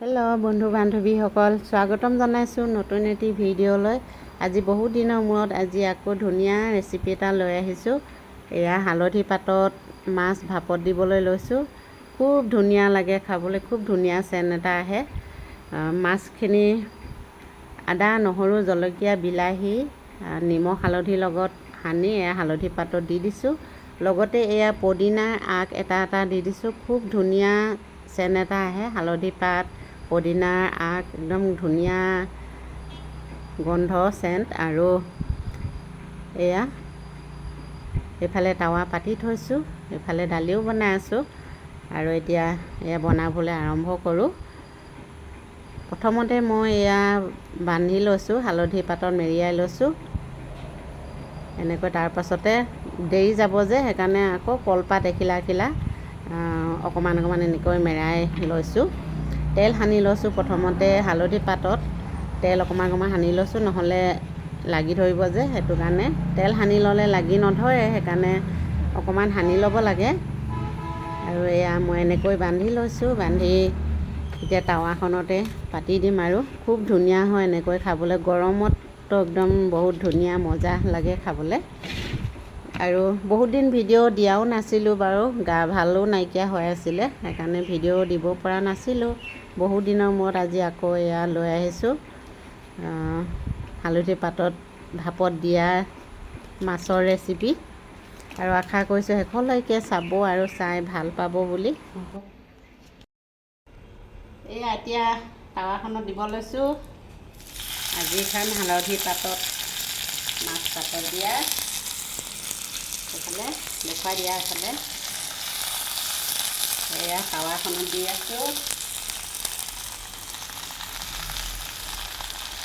Hello বন্ধু বান্ধৱীসকল স্বাগতম জনাইছোঁ নতুন এটি ভিডিঅ'লৈ। আজি বহুত দিনৰ মূৰত আজি আকৌ ধুনীয়া ৰেচিপি এটা লৈ আহিছোঁ। এয়া হালধি পাতত মাছ ভাপত দিবলৈ লৈছোঁ। খুব ধুনীয়া লাগে খাবলৈ খুব ধুনীয়া চেন এটা আহে। মাছখিনি আদা নহৰু জলকীয়া বিলাহী নিমখ হালধিৰ লগত সানি এয়া হালধি পাতত দি দিছোঁ। লগতে এয়া পদিনাৰ আগ এটা এটা দি দিছোঁ। খুব ধুনীয়া চেন এটা আহে হালধি পাত। পদিনাৰ আগ একদম ধুনীয়া গোন্ধ চেণ্ট আৰু এয়া এইফালে টাৱা পাতি থৈছোঁ এইফালে দালিও বনাই আছোঁ আৰু এতিয়া এয়া বনাবলৈ আৰম্ভ কৰোঁ। প্ৰথমতে মই এয়া বান্ধি লৈছোঁ হালধি পাতত মেৰিয়াই লৈছোঁ। এনেকৈ তাৰপাছতে দেৰি যাব যে সেইকাৰণে আকৌ কলপাত এখিলা এখিলা অকণমান অকণমান এনেকৈ মেৰাই লৈছোঁ। তেল সানি লৈছোঁ প্ৰথমতে হালধি পাতত। তেল অকণমান অকণমান সানি লৈছোঁ নহ'লে লাগি ধৰিব যে সেইটো কাৰণে। তেল সানি ল'লে লাগি নধৰে সেইকাৰণে অকণমান সানি ল'ব লাগে। আৰু এয়া মই এনেকৈ বান্ধি লৈছোঁ বান্ধি এতিয়া টাৱাখনতে পাতি দিম আৰু। খুব ধুনীয়া হয় এনেকৈ খাবলৈ গৰমততো একদম বহুত ধুনীয়া মজা লাগে খাবলৈ। আৰু বহুত দিন ভিডিঅ' দিয়াও নাছিলোঁ বাৰু গা ভালো নাইকিয়া হৈ আছিলে সেইকাৰণে ভিডিঅ' দিব পৰা নাছিলোঁ। বহুত দিনৰ মূৰত আজি আকৌ এয়া লৈ আহিছোঁ। আহ, হালধি পাতত ভাপত দিয়া মাছৰ ৰেচিপি আৰু আশা কৰিছোঁ শেষলৈকে চাব আৰু চাই ভাল পাব বুলি। এয়া এতিয়া টাৱাখনত দিব লৈছোঁ। আজিখন হালধি পাতত মাছ পাতত দিয়া। এইফালে দেখুৱাই দিয়া এইফালে। এয়া টাৱাখনত দি আছোঁ।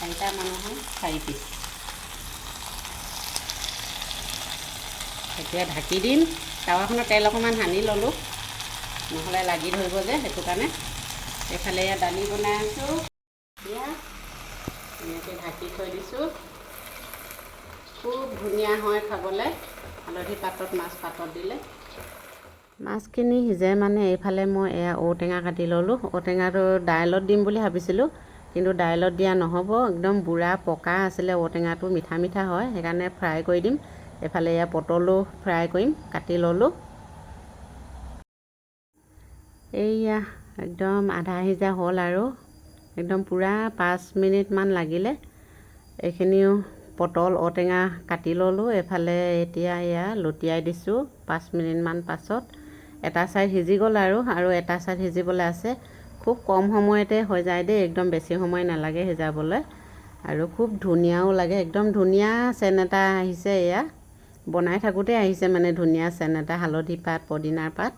চাৰিটা মানুহৰ চাৰি পিচ। এতিয়া ঢাকি দিম। টাৱাখনত তেল অকণমান সানি ল'লোঁ। নহ'লে লাগি ধৰিব যে সেইটো কাৰণে। এইফালে এয়া দালি বনাই আছোঁ। এতিয়া এনেকৈ ঢাকি থৈ দিছোঁ। খুব ধুনীয়া হয় খাবলৈ। হালধি পাতত মাছ পাতত দিলে। মাছখিনি সিজে মানে এইফালে মই এয়া ঔটেঙা কাটি ল'লোঁ। ঔটেঙাটো দাইলত দিম বুলি ভাবিছিলোঁ। কিন্তু দাইলত দিয়া নহ'ব একদম বুঢ়া পকা আছিলে ঔটেঙাটো মিঠা মিঠা হয় সেইকাৰণে ফ্ৰাই কৰি দিম। এইফালে এয়া পটলো ফ্ৰাই কৰিম কাটি ল'লোঁ। এইয়া একদম আধা সিজা হ'ল আৰু একদম পূৰা পাঁচ মিনিটমান লাগিলে। এইখিনিও পটল ঔটেঙা কাটি ল'লোঁ। এইফালে এতিয়া এয়া লুটিয়াই দিছোঁ পাঁচ মিনিটমান পাছত। এটা ছাইড সিজি গ'ল আৰু আৰু এটা ছাইড সিজিবলৈ আছে। খুব কম সময়তে হৈ যায় দেই একদম বেছি সময় নালাগে সিজাবলৈ। আৰু খুব ধুনীয়াও লাগে একদম ধুনীয়া চেন এটা আহিছে এয়া। বনাই থাকোঁতে আহিছে মানে ধুনীয়া চেন এটা হালধি পাত পদিনাৰ পাত।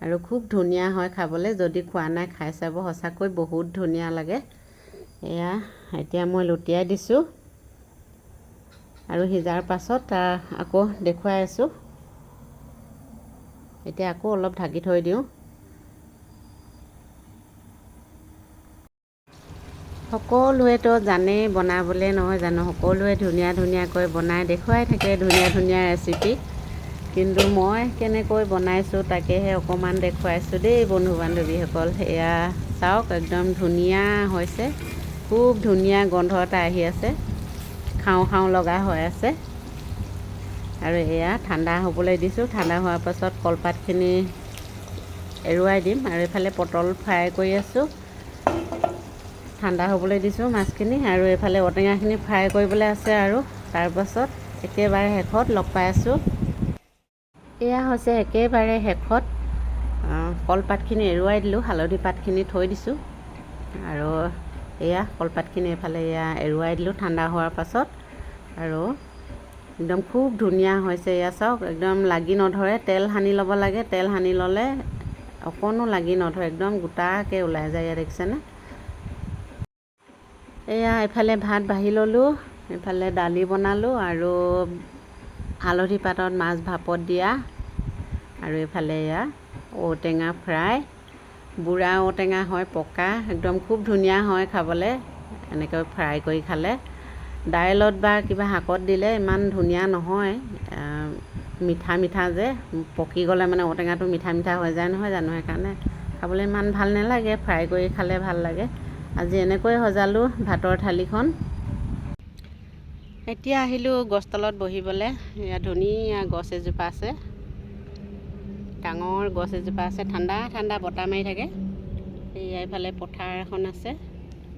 আৰু খুব ধুনীয়া হয় খাবলৈ যদি খোৱা নাই খাই চাব সঁচাকৈ বহুত ধুনীয়া লাগে। এয়া এতিয়া মই লুটিয়াই দিছোঁ। আৰু সিজাৰ পাছত তাৰ আকৌ দেখুৱাই আছোঁ। এতিয়া আকৌ অলপ ঢাকি থৈ দিওঁ। সকলোৱেতো জানেই বনাবলৈ নহয় জানো? সকলোৱে ধুনীয়া ধুনীয়াকৈ বনাই দেখুৱাই থাকে ধুনীয়া ধুনীয়া ৰেচিপি কিন্তু মই কেনেকৈ বনাইছোঁ তাকেহে অকণমান দেখুৱাইছোঁ দেই বন্ধু বান্ধৱীসকল। এয়া চাওক একদম ধুনীয়া হৈছে। খুব ধুনীয়া গোন্ধ এটা আহি আছে। খাওঁ খাওঁ লগা হৈ আছে। আৰু এয়া ঠাণ্ডা হ'বলৈ দিছোঁ। ঠাণ্ডা হোৱাৰ পাছত কলপাতখিনি এৰুৱাই দিম। আৰু এইফালে পটল ফ্ৰাই কৰি আছোঁ। ঠাণ্ডা হ'বলৈ দিছোঁ মাছখিনি আৰু এইফালে ঔটেঙাখিনি ফ্ৰাই কৰিবলৈ আছে আৰু তাৰপাছত একেবাৰে শেষত লগ পাই আছোঁ। এয়া হৈছে একেবাৰে শেষত কলপাতখিনি এৰুৱাই দিলোঁ হালধি পাতখিনি থৈ দিছোঁ আৰু এয়া কলপাতখিনি এইফালে এয়া এৰুৱাই দিলোঁ ঠাণ্ডা হোৱাৰ পাছত আৰু একদম খুব ধুনীয়া হৈছে এয়া চাওক একদম লাগি নধৰে তেল সানি ল'ব লাগে তেল সানি ল'লে অকণো লাগি নধৰে একদম গোটাকৈ ওলাই যায় ইয়াত দেখিছেনে? এয়া এইফালে ভাত বাঢ়ি ল'লোঁ এইফালে দালি বনালোঁ আৰু হালধি পাতত মাছ ভাপত দিয়া আৰু এইফালে এয়া ঔটেঙা ফ্ৰাই। বুঢ়া ঔটেঙা হয় পকা একদম খুব ধুনীয়া হয় খাবলৈ এনেকৈ ফ্ৰাই কৰি খালে। দাইলত বা কিবা শাকত দিলে ইমান ধুনীয়া নহয় মিঠা মিঠা যে পকি গ'লে মানে ঔটেঙাটো মিঠা মিঠা হৈ যায় নহয় জানো সেইকাৰণে। খাবলৈ ইমান ভাল নালাগে ফ্ৰাই কৰি খালে ভাল লাগে। আজি এনেকৈ সজালোঁ ভাতৰ থালিখন। এতিয়া আহিলোঁ গছ তলত বহিবলৈ। ইয়াত ধুনীয়া গছ এজোপা আছে। ডাঙৰ গছ এজোপা আছে। ঠাণ্ডা ঠাণ্ডা বতাহ মাৰি থাকে। এয়া এইফালে পথাৰ এখন আছে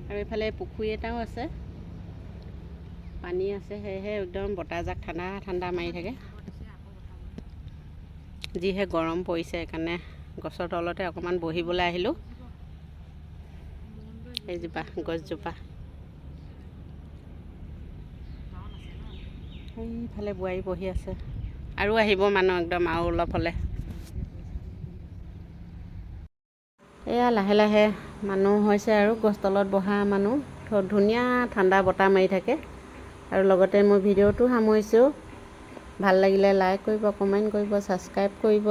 আৰু এইফালে পুখুৰী এটাও আছে। পানী আছে সেয়েহে একদম বতাহজাক ঠাণ্ডা ঠাণ্ডা মাৰি থাকে। যিহে গৰম পৰিছে সেইকাৰণে গছৰ তলতে অকণমান বহিবলৈ আহিলোঁ। এইজোপা গছজোপা সেইফালে বোৱাৰী বহি আছে। আৰু আহিব মানুহ একদম আৰু অলপ হ'লে। এয়া লাহে লাহে মানুহ হৈছে আৰু গছ তলত বহা মানুহ। ধুনীয়া ঠাণ্ডা বতাহ মাৰি থাকে। আৰু লগতে মই ভিডিঅ'টো সামৰিছোঁ। ভাল লাগিলে লাইক কৰিব কমেণ্ট কৰিব ছাবস্ক্ৰাইব কৰিব।